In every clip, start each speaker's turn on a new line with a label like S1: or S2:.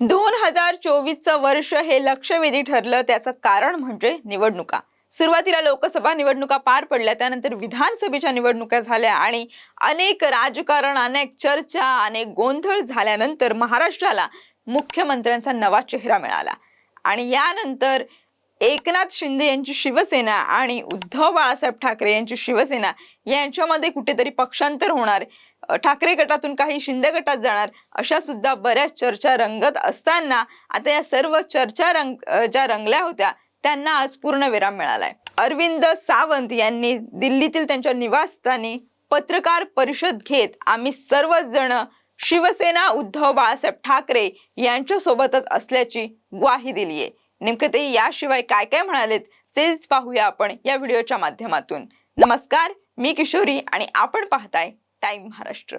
S1: दोन हजार चोवीसचं वर्ष हे लक्षवेधी ठरलं. त्याचं कारण म्हणजे निवडणुका. सुरुवातीला लोकसभा निवडणुका पार पडल्या. त्यानंतर विधानसभेच्या निवडणुका झाल्या आणि अनेक राजकारण अनेक चर्चा अनेक गोंधळ झाल्यानंतर महाराष्ट्राला मुख्यमंत्र्यांचा नवा चेहरा मिळाला. आणि यानंतर एकनाथ शिंदे यांची शिवसेना आणि उद्धव बाळासाहेब ठाकरे यांची शिवसेना यांच्यामध्ये कुठेतरी पक्षांतर होणार ठाकरे गटातून काही शिंदे गटात जाणार अशा सुद्धा बऱ्याच चर्चा रंगत असताना आता या सर्व चर्चा रंग ज्या रंगल्या होत्या त्यांना आज पूर्ण विराम मिळालाय. अरविंद सावंत यांनी दिल्लीतील त्यांच्या निवासस्थानी पत्रकार परिषद घेत आम्ही सर्वच जण शिवसेना उद्धव बाळासाहेब ठाकरे यांच्या सोबतच असल्याची ग्वाही दिली आहे नेमकं ते याशिवाय काय काय म्हणालेत तेच पाहूया आपण या व्हिडिओच्या माध्यमातून. नमस्कार मी किशोरी आणि आपण पाहताय टाइम महाराष्ट्र.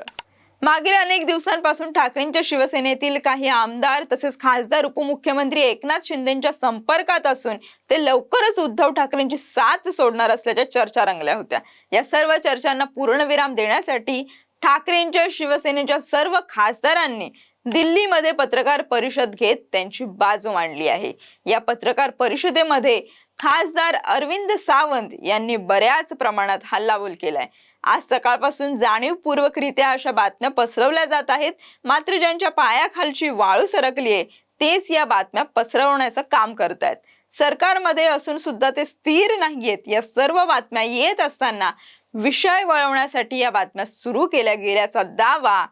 S1: मागील अनेक दिवसांपासून ठाकरेंच्या शिवसेनेतील काही आमदार तसेच खासदार उपमुख्यमंत्री एकनाथ शिंदेच्या संपर्कात असून ते लवकरच उद्धव ठाकरेंची साथ सोडणार असल्याच्या चर्चा रंगल्या होत्या. या सर्व चर्चांना पूर्णविराम देण्यासाठी ठाकरेंच्या शिवसेनेच्या सर्व खासदारांनी दिल्लीमध्ये पत्रकार परिषद घेत त्यांची बाजू मांडली आहे. या पत्रकार परिषदेमध्ये खासदार अरविंद सावंत यांनी बऱ्याच प्रमाणात हल्लाबोल केलाय. आज सकाळपासून जाणीवपूर्वकरित्या अशा बातम्या पसरवल्या जात आहेत. मात्र ज्यांच्या पायाखालची वाळू सरकली आहे तेच या बातम्या पसरवण्याचं काम करत आहेत सरकारमध्ये असून सुद्धा ते स्थिर नाहीयेत. या सर्व बातम्या येत असताना विषय वळवण्यासाठी या बातम्या सुरू केल्या गेल्याचा दावा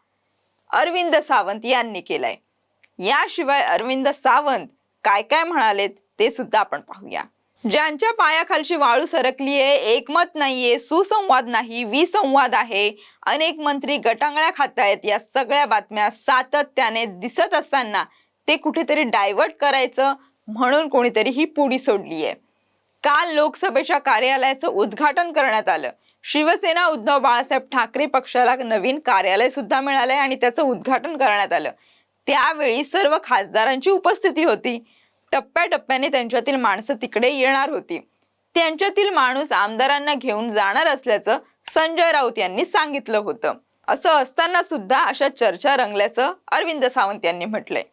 S1: अरविंद सावंत यांनी केलाय. याशिवाय अरविंद सावंत काय काय म्हणालेत ते सुद्धा आपण पाहूया. ज्यांच्या पायाखालची वाळू सरकलीये एकमत नाहीये सुसंवाद नाही विसंवाद आहे. अनेक मंत्री गटांगळ्या खात आहेत या सगळ्या बातम्या सातत्याने दिसत असताना ते कुठेतरी डायव्हर्ट करायचं म्हणून कोणीतरी ही पुडी सोडली आहे काल लोकसभेच्या कार्यालयाचं उद्घाटन करण्यात आलं. शिवसेना उद्धव बाळासाहेब ठाकरे पक्षाला नवीन कार्यालय सुद्धा मिळालंय आणि त्याचं उद्घाटन करण्यात आलं. त्यावेळी सर्व खासदारांची उपस्थिती होती. टप्प्याटप्प्याने त्यांच्यातील माणसं तिकडे येणार होती. त्यांच्यातील माणूस आमदारांना घेऊन जाणार असल्याचं संजय राऊत यांनी सांगितलं होतं. असं असताना सुद्धा अशा चर्चा रंगल्याचं अरविंद सावंत यांनी म्हटलंय.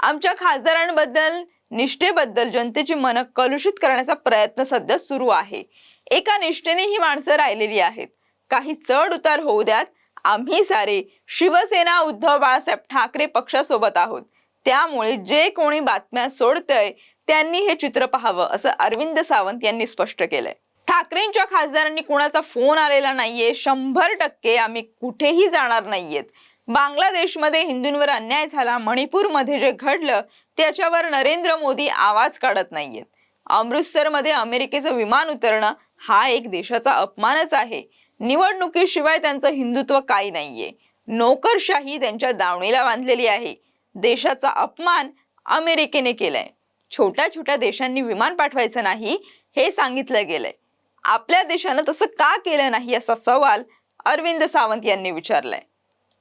S1: आमच्या खासदारांबद्दल निष्ठेबद्दल जनतेची मनं कलुषित करण्याचा प्रयत्न सध्या सुरू आहे. एका निष्ठेने ही माणसं राहिलेली आहेत. काही चढ उतार होऊ द्यात. आम्ही सारे शिवसेना उद्धव बाळासाहेब ठाकरे पक्षासोबत आहोत. त्यामुळे जे कोणी बातम्या सोडतंय त्यांनी हे चित्र पाहावं असं अरविंद सावंत यांनी स्पष्ट केलंय. ठाकरेंच्या खासदारांनी कुणाचा फोन आलेला नाहीये. शंभर टक्के आम्ही कुठेही जाणार नाहीयेत. बांगलादेशमध्ये हिंदूंवर अन्याय झाला मणिपूरमध्ये जे घडलं त्याच्यावर नरेंद्र मोदी आवाज काढत नाहीयेत. अमृतसरमध्ये अमेरिकेचं विमान उतरणं हा एक देशाचा अपमानच आहे. निवडणुकीशिवाय त्यांचं हिंदुत्व काही नाहीये. नोकरशाही त्यांच्या दावणीला बांधलेली आहे. देशाचा अपमान अमेरिकेने केलाय. छोट्या छोट्या देशांनी विमान पाठवायचं नाही हे सांगितलं गेलंय. आपल्या देशानं तसं का केलं नाही असा सवाल अरविंद सावंत यांनी विचारलाय.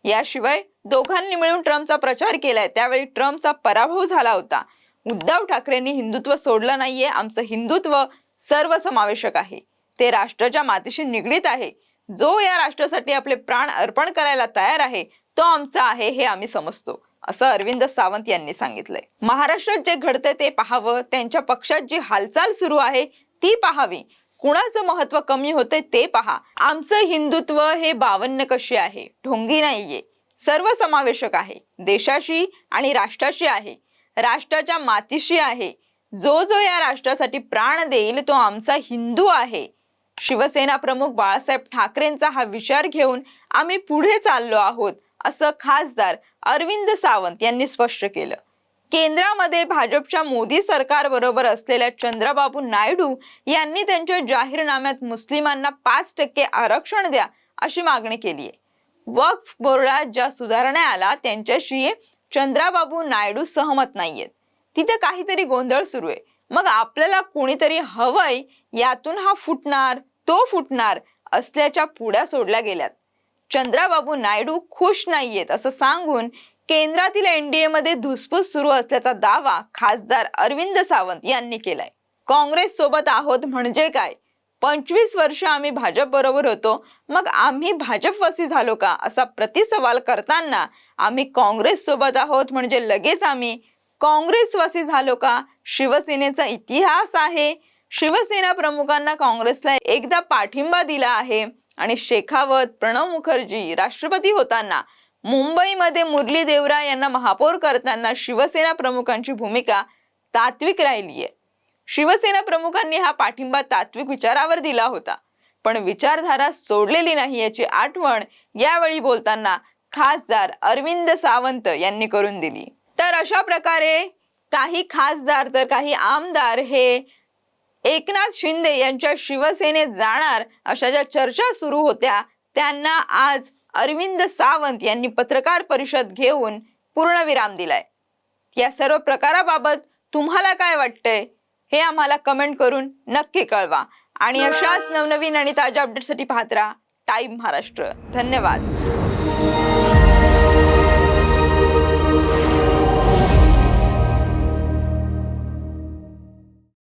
S1: याशिवाय दोघांनी मिळून ट्रम्पचा प्रचार केलाय. त्यावेळी ट्रम्पचा पराभव झाला होता. उद्धव ठाकरेंनी हिंदुत्व सोडलं नाहीये. आमचं हिंदुत्व सर्वसमावेशक आहे. ते राष्ट्राच्या मातीशी निगडीत आहे जो या राष्ट्रासाठी आपले प्राण अर्पण करायला तयार आहे तो आमचा आहे हे आम्ही समजतो असं अरविंद सावंत यांनी सांगितलंय. महाराष्ट्रात जे घडतंय ते पाहावं त्यांच्या पक्षात जी हालचाल सुरू आहे ती पाहावी. कुणाचं महत्त्व कमी होतंय ते पहा. आमचं हिंदुत्व हे बावन्न कशी आहे? ढोंगी नाहीये. सर्व समावेशक आहे. देशाशी आणि राष्ट्राशी आहे. राष्ट्राच्या मातीशी आहे. जो जो या राष्ट्रासाठी प्राण देईल तो आमचा हिंदू आहे. शिवसेना प्रमुख बाळासाहेब ठाकरेंचा हा विचार घेऊन आम्ही पुढे चाललो आहोत असं खासदार अरविंद सावंत यांनी स्पष्ट केलं. केंद्रामध्ये भाजपच्या मोदी सरकार बरोबर असलेल्या चंद्रबाबू नायडू यांनी त्यांच्या जाहीरनाम्यात मुस्लिमांना पाच टक्के आरक्षण द्या अशी मागणी केली आहे वक्फ बोर्डात ज्या सुधारणा आला त्यांच्याशी चंद्राबाबू नायडू सहमत नाहीयेत. तिथे काहीतरी गोंधळ सुरू आहे. मग आपल्याला कोणीतरी हवंय यातून हा फुटणार? तो फुटणार असल्याच्या पुड्या सोडल्या गेल्यात. चंद्राबाबू नायडू खुश नाहीयेत असं सांगून केंद्रातील एनडीए मध्ये धुसफूस सुरू असल्याचा दावा खासदार अरविंद सावंत यांनी केलाय. काँग्रेस सोबत आहोत म्हणजे काय? पंचवीस वर्ष आम्ही भाजप बरोबर होतो मग आम्ही भाजपवासी झालो का? असा प्रतिसवाल करताना आम्ही काँग्रेस सोबत आहोत म्हणजे लगेच आम्ही काँग्रेसवासी झालो का? शिवसेनेचा इतिहास आहे शिवसेना प्रमुखांना काँग्रेसला एकदा पाठिंबा दिला आहे. आणि शेखावत प्रणव मुखर्जी राष्ट्रपती होताना मुंबईमध्ये मुरली देवरा यांना महापौर करताना शिवसेना प्रमुखांची भूमिका तात्विक राहिली आहे. शिवसेना प्रमुखांनी हा पाठिंबा तात्विक विचारावर दिला होता. पण विचारधारा सोडलेली नाही याची आठवण यावेळी बोलताना खासदार अरविंद सावंत यांनी करून दिली. तर अशा प्रकारे काही खासदार तर काही आमदार हे एकनाथ शिंदे यांच्या शिवसेनेत जाणार अशा ज्या चर्चा सुरू होत्या त्यांना आज अरविंद सावंत यांनी पत्रकार परिषद घेऊन पूर्णविराम दिलाय. या सर्व प्रकाराबाबत तुम्हाला काय वाटतंय? हे आम्हाला कमेंट करून नक्की कळवा. आणि अशाच नवनवीन आणि ताज्या अपडेटसाठी पाहत राहा टाईम महाराष्ट्र. धन्यवाद.